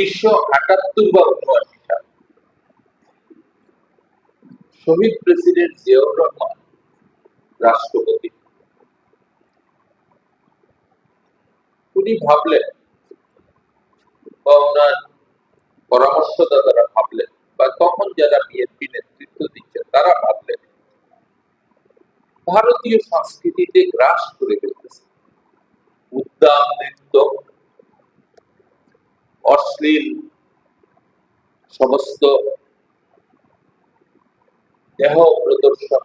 উনিশশো আটাত্তর বা উনআশি সাল। শহীদ প্রেসিডেন্ট জিয়াউর রহমান, রাষ্ট্রপতি। উনি ভাবলেন, বা ওনার পরামর্শদাতারা ভাবলেন, বা তখন যারা বিএনপি নেতৃত্ব দিচ্ছেন তারা ভাবলেন, ভারতীয় সংস্কৃতিতে গ্রাস করে ফেলতেছে। অশ্লীল সমস্ত দেহ প্রদর্শন,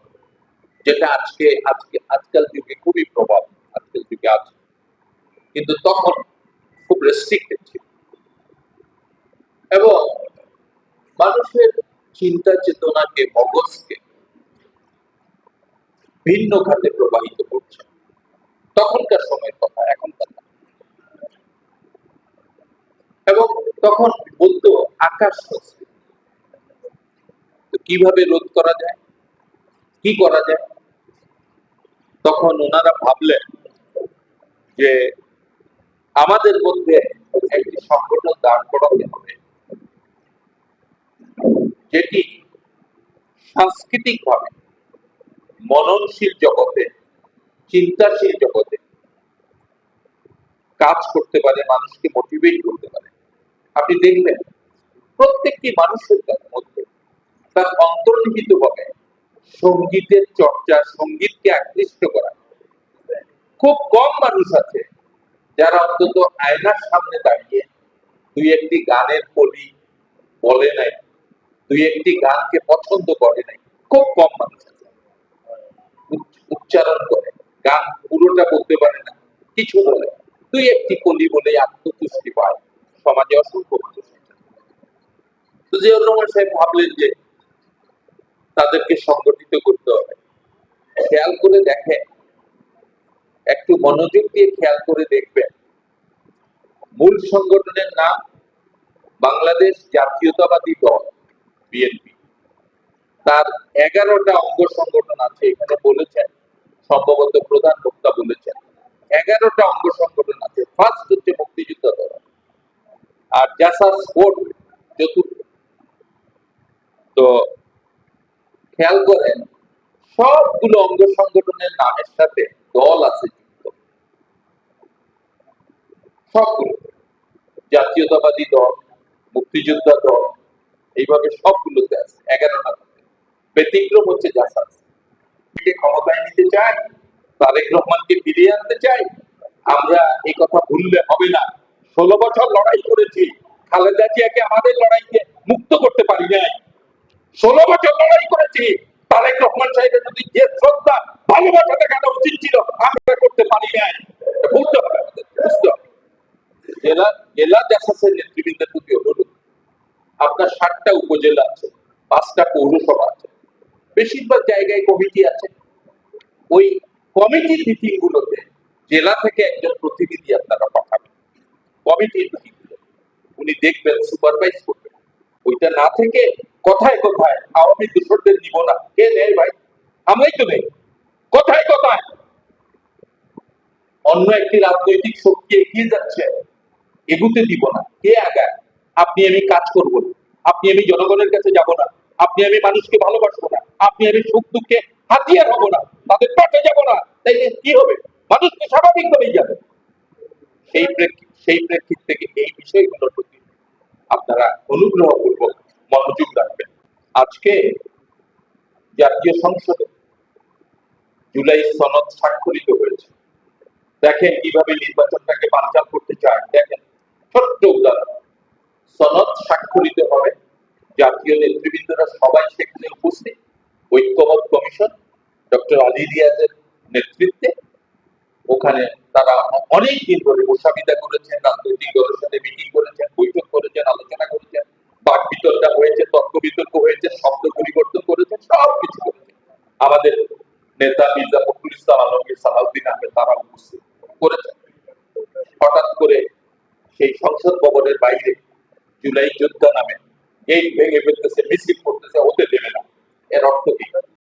যেটা আজকে আজকে, আজকাল যুগে খুবই প্রভাব, আজকাল যুগে আছে। কিন্তু তখন খুব রেস্ট্রিক্টেড ছিল। এবং মানুষের চিন্তা চেতনাকে, মগজকে ভিন্ন খাতে প্রবাহিত করছে। তখনকার সময়ের কথা, এখনকার না। এবং তখন বলতো আকাশ কীভাবে রোধ করা যায়? কি করা যায়? তখন ওনারা ভাবলেন যে আমাদের মধ্যে একটি সংগঠন দাঁড় করাতে হবে, যেটি সাংস্কৃতিক ভাবে মননশীল জগতে, চিন্তাশীল জগতে কাজ করতে পারে, মানুষকে মোটিভেট করতে পারে। আপনি দেখবেন প্রত্যেকটি মানুষের মধ্যে তার অন্তর্নিহিত হবে সঙ্গীতের চর্চা, সঙ্গীতকে আকৃষ্ট করা। খুব কম মানুষ আছে যারা অন্তত আয়নার সামনে দাঁড়িয়ে দুই একটি গানের কলি বলে নাই, দুই একটি গানকে পছন্দ করে নাই। খুব কম মানুষ আছে। উচ্চারণ করে, গান পুরোটা বলতে পারে না, কিছু বলে। দুই একটি কলি বলে আত্মতুষ্টি পায়। সমাজে অসংখ্য মানুষ জিয়াউর রহমান সাহেব ভাবলেন যে তাদেরকে সংগঠিত করতে হবে। খেয়াল করে দেখেন, একটু মনোযোগ দিয়ে খেয়াল করে দেখবেন, মূল সংগঠনের নাম বাংলাদেশ জাতীয়তাবাদী দল, বিএনপি। তার এগারোটা অঙ্গ সংগঠন আছে, এখানে বলেছেন, সম্ভবত প্রধান বক্তা বলেছেন। এগারোটা অঙ্গ সংগঠন আছে। ফার্স্ট আর জাসা স্পোর্ট চতুর্থ। তো খেয়াল করেন, সবগুলো অঙ্গ সংগঠনের নামের সাথে দল আছে যুক্ত। সবগুলো। জাতীয়তাবাদী দল, মুক্তিযোদ্ধা দল, এইভাবে সবগুলোতে আছে এগারোটা ব্যতিক্রম হচ্ছে জাসাস। ক্ষমতায় নিতে চাই তারেক রহমানকে ফিরিয়ে আনতে চাই আমরা এই কথা ভুললে হবে না। ষোলো বছর লড়াই করেছি। খালেদা জিয়াকে আমাদের লড়াইকে মুক্ত করতে পারি নাই। ষোলো বছর লড়াই করেছি। তারেক রহমান সাহেবের প্রতি যে শ্রদ্ধা ভালোবাসা দেখানো উচিত ছিল, আমরা করতে পারি নাই। এটা বুঝতে হবে জেলা জেলা জাসাসের নেতৃবৃন্দের প্রতি অনুরোধ। আপনার ষাটটা উপজেলা আছে, পাঁচটা পৌরসভা আছে। বেশিরভাগ জায়গায় কমিটি আছে। ওই কমিটির মিটিং গুলোতে জেলা থেকে একজন প্রতিনিধি আপনারা পাঠাবেন কমিটির উনি দেখবেন সুপারভাইজ করবেন। ওইটা না থেকে আওয়ামী দূষণদের নিব না। কে নেই ভাই? আমরাই তো নেই। অন্য একটি রাজনৈতিক শক্তি এগিয়ে যাচ্ছে, এগুতে দিব না। কে আগায়? আপনি, আমি কাজ করব না। আপনি, আমি জনগণের কাছে যাব না। আপনি, আমি মানুষকে ভালোবাসবো না। আপনি, আমি সুখ দুঃখে হাতিয়ার হব না। তাদের পাশে যাব না। তাইলে কি হবে? মানুষকে স্বাভাবিকভাবেই যাবে। সেই প্রেক্ষিত সেই প্রেক্ষিত থেকে এই বিষয়গুলোর প্রতি আপনারা অনুগ্রহ পূর্বক মনোযোগ রাখবেন। আজকে জাতীয় সংসদে জুলাই সনদ স্বাক্ষরিত হয়েছে। দেখেন কীভাবে নির্বাচনটাকে বানচাল করতে চায়। দেখেন, ছোট্ট উদাহরণ। সনদ স্বাক্ষরিত হবে, জাতীয় নেতৃবৃন্দরা সবাই সেখানে উপস্থিত। ঐক্যমত কমিশন, ডক্টর আলী রিয়াজের নেতৃত্বে ওখানে তারা অনেক দিন ধরে মোসাবিদা করেছেন, রাজনৈতিক দলের সাথে মিটিং করেছেন, বৈঠক করেছেন, আলোচনা করেছেন, বাক বিতর্কা হয়েছে, তর্ক বিতর্ক হয়েছে, শব্দ পরিবর্তন করেছেন, সব কিছু করেছেন। আমাদের নেতা মির্জা ফখরুল ইসলাম আলমগীর সালাউদ্দিন আহমেদ, তারা উপস্থিত করেছেন। হঠাৎ করে সেই সংসদ ভবনের বাইরে জুলাই যোদ্ধা নামে গেট ভেঙে ফেলতেছে, মিছিল করতেছে, হতে দেবে না। এর অর্থ কি?